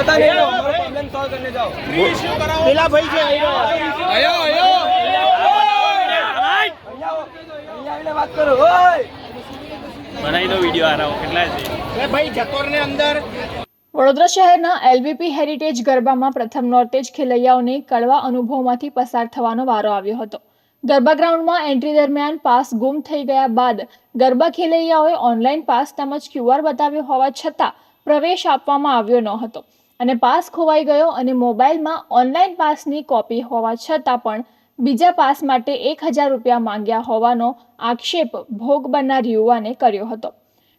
पता नहीं ना हमारा प्रॉब्लम सॉल्व करने जाओ પેલા ભાઈ છે આયો અહીંયા આવીને વાત કરો ઓય બનાવી દો વિડીયો આ રહો કેટલા છે એ ભાઈ જતોર ને અંદર વડોદરા શહેરના એલવીપી હેરિટેજ ગરબામાં પ્રથમ નોર્તેજ ખેલૈયાઓને કડવા અનુભવમાંથી પસાર થવાનો વારો આવ્યો હતો ગરબા ગ્રાઉન્ડમાં એન્ટ્રી દરમિયાન પાસ ગુમ થઈ ગયા બાદ ગરબા ખેલૈયાઓએ ઓનલાઈન પાસ તેમજ ક્યુઆર બતાવ્યો હોવા છતાં પ્રવેશ આપવામાં આવ્યો ન હતો અને પાસ ખોવાઈ ગયો અને મોબાઈલમાં ઓનલાઈન પાસની કોપી હોવા છતાં પણ બીજા પાસ માટે એક હજાર રૂપિયા માંગ્યા હોવાનો આક્ષેપ ભોગ બનનાર યુવાને કર્યો હતો.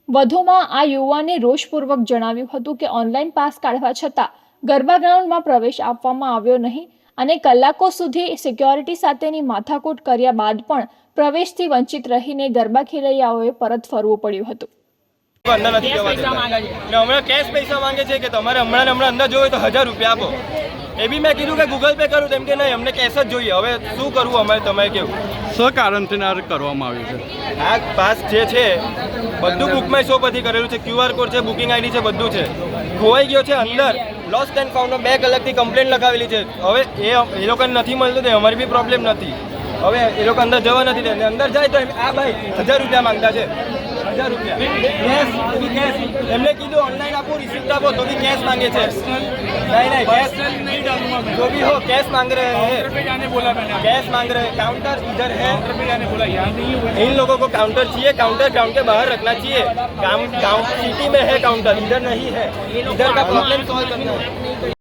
વધુમાં આ યુવાને રોષપૂર્વક જણાવ્યું હતું કે ઓનલાઈન પાસ કાઢવા છતાં ગરબા ગ્રાઉન્ડમાં પ્રવેશ આપવામાં આવ્યો નહીં અને કલાકો સુધી સિક્યોરિટી સાથેની માથાકૂટ કર્યા બાદ પણ પ્રવેશથી વંચિત રહીને ગરબા ખેલૈયાઓએ પરત ફરવું પડ્યું હતું. અંદર નથી જવા દેતા. ને હમણાં કેશ પૈસા માંગે છે કે તમારે હમણાં હમણાં અંદર જોઈએ તો હજાર રૂપિયા આપો. એ બી મેં કીધું કે ગૂગલ પે કરું તેમ કે નહીં અમને કેશ જ જોઈએ. હવે શું કરવું અમારે તમે કેવું? શું કારણથી આ કરવામાં આવ્યું છે? આ પાસ જે છે બધું બુકમાં શો પરથી કરેલું છે. ક્યુઆર કોડ છે બુકિંગ આઈડી છે બધું છે. ખોવાઈ ગયો છે અંદર. લોસ્ટ એન્ડ ફાઉન્ડનો બે કલાકથી કમ્પ્લેન લગાવેલી છે. હવે એ એ લોકોને નથી મળતું તે અમારી બી પ્રોબ્લેમ નથી. હવે એ લોકો અંદર જવા નથી દે અંદર જાય તો આ ભાઈ હજાર રૂપિયા માંગતા છે. હજાર રૂપિયા કેશ તો બી કેશ એમને કીધું ઓનલાઈન આપો રિસિપ્ટ આપો તો બી કેશ માંગે છે नहीं नहीं कैश नहीं डालूंगा मैं जो भी हो कैश मांग रहे हैं पे जाने बोला मैंने कैश मांग रहे हैं काउंटर इधर है काउंटर पे जाने बोला यहाँ नहीं हुआ इन लोगों को काउंटर चाहिए काउंटर ग्राउंड के बाहर रखना चाहिए काम गाँव सिटी में है काउंटर इधर नहीं है इधर का प्रॉब्लम सॉल्व करना है